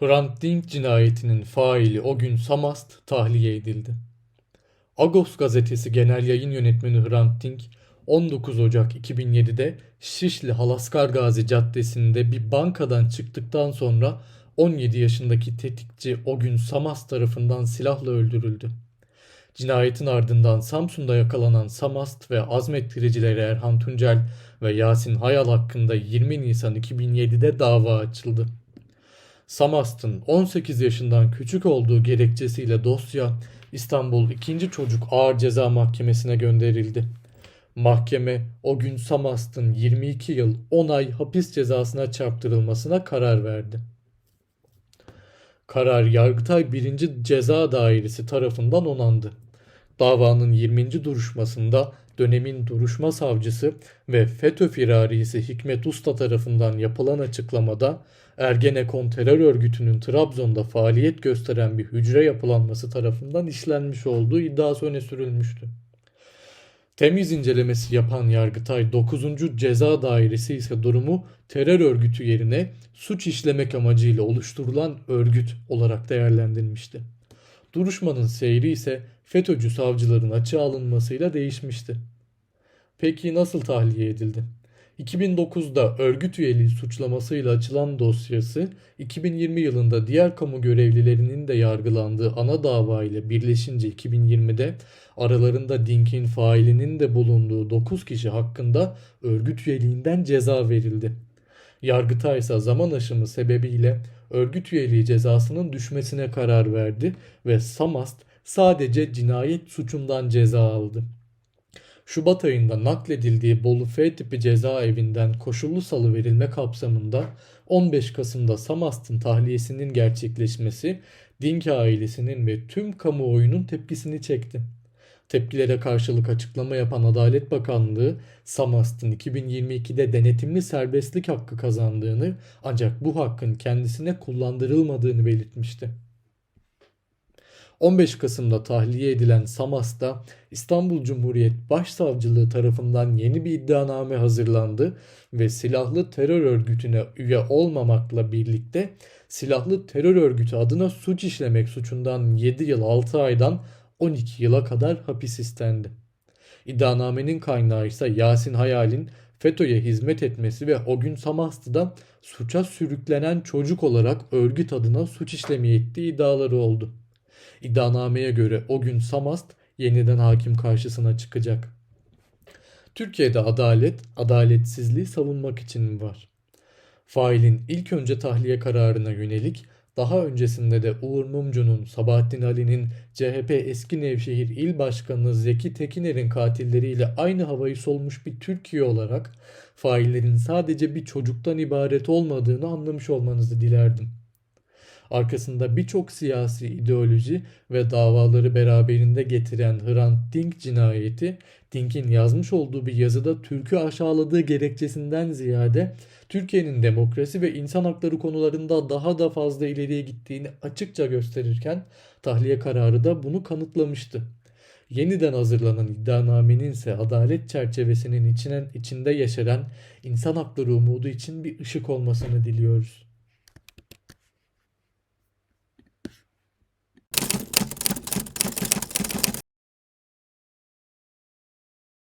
Hrant Dink cinayetinin faili o gün Samast tahliye edildi. Agos gazetesi genel yayın yönetmeni Hrant Dink 19 Ocak 2007'de Şişli Halaskar Gazi Caddesi'nde bir bankadan çıktıktan sonra 17 yaşındaki tetikçi o gün Samast tarafından silahla öldürüldü. Cinayetin ardından Samsun'da yakalanan Samast ve azmettiricileri Erhan Tuncel ve Yasin Hayal hakkında 20 Nisan 2007'de dava açıldı. Samast'ın 18 yaşından küçük olduğu gerekçesiyle dosya İstanbul 2. Çocuk Ağır Ceza Mahkemesi'ne gönderildi. Mahkeme o gün Samast'ın 22 yıl 10 ay hapis cezasına çarptırılmasına karar verdi. Karar Yargıtay 1. Ceza Dairesi tarafından onandı. Davanın 20. duruşmasında dönemin duruşma savcısı ve FETÖ firarisi Hikmet Usta tarafından yapılan açıklamada Ergenekon terör örgütünün Trabzon'da faaliyet gösteren bir hücre yapılanması tarafından işlenmiş olduğu iddiası öne sürülmüştü. Temiz incelemesi yapan Yargıtay 9. Ceza Dairesi ise durumu terör örgütü yerine suç işlemek amacıyla oluşturulan örgüt olarak değerlendirmişti. Duruşmanın seyri ise FETÖ'cü savcıların açığa alınmasıyla değişmişti. Peki nasıl tahliye edildi? 2009'da örgüt üyeliği suçlamasıyla açılan dosyası 2020 yılında diğer kamu görevlilerinin de yargılandığı ana dava ile birleşince 2020'de aralarında Dink'in failinin de bulunduğu 9 kişi hakkında örgüt üyeliğinden ceza verildi. Yargıtay ise zaman aşımı sebebiyle örgüt üyeliği cezasının düşmesine karar verdi ve Samast sadece cinayet suçundan ceza aldı. Şubat ayında nakledildiği Bolu F tipi cezaevinden koşullu salı verilme kapsamında 15 Kasım'da Samast'ın tahliyesinin gerçekleşmesi Dink ailesinin ve tüm kamuoyunun tepkisini çekti. Tepkilere karşılık açıklama yapan Adalet Bakanlığı Samast'ın 2022'de denetimli serbestlik hakkı kazandığını ancak bu hakkın kendisine kullandırılmadığını belirtmişti. 15 Kasım'da tahliye edilen Samas'ta İstanbul Cumhuriyet Başsavcılığı tarafından yeni bir iddianame hazırlandı ve silahlı terör örgütüne üye olmamakla birlikte silahlı terör örgütü adına suç işlemek suçundan 7 yıl 6 aydan 12 yıla kadar hapis istendi. İddianamenin kaynağı ise Yasin Hayal'in FETÖ'ye hizmet etmesi ve o gün Samastı'da suça sürüklenen çocuk olarak örgüt adına suç işlemeye ettiği iddiaları oldu. İddianameye göre o gün Samast yeniden hakim karşısına çıkacak. Türkiye'de adalet, adaletsizliği savunmak için mi var? Failin ilk önce tahliye kararına yönelik, daha öncesinde de Uğur Mumcu'nun, Sabahattin Ali'nin, CHP eski Nevşehir İl Başkanı Zeki Tekiner'in katilleriyle aynı havayı solmuş bir Türkiye olarak faillerin sadece bir çocuktan ibaret olmadığını anlamış olmanızı dilerdim. Arkasında birçok siyasi ideoloji ve davaları beraberinde getiren Hrant Dink cinayeti, Dink'in yazmış olduğu bir yazıda Türk'ü aşağıladığı gerekçesinden ziyade Türkiye'nin demokrasi ve insan hakları konularında daha da fazla ileriye gittiğini açıkça gösterirken tahliye kararı da bunu kanıtlamıştı. Yeniden hazırlanan iddianamenin ise adalet çerçevesinin içinen, içinde yaşaran insan hakları umudu için bir ışık olmasını diliyoruz.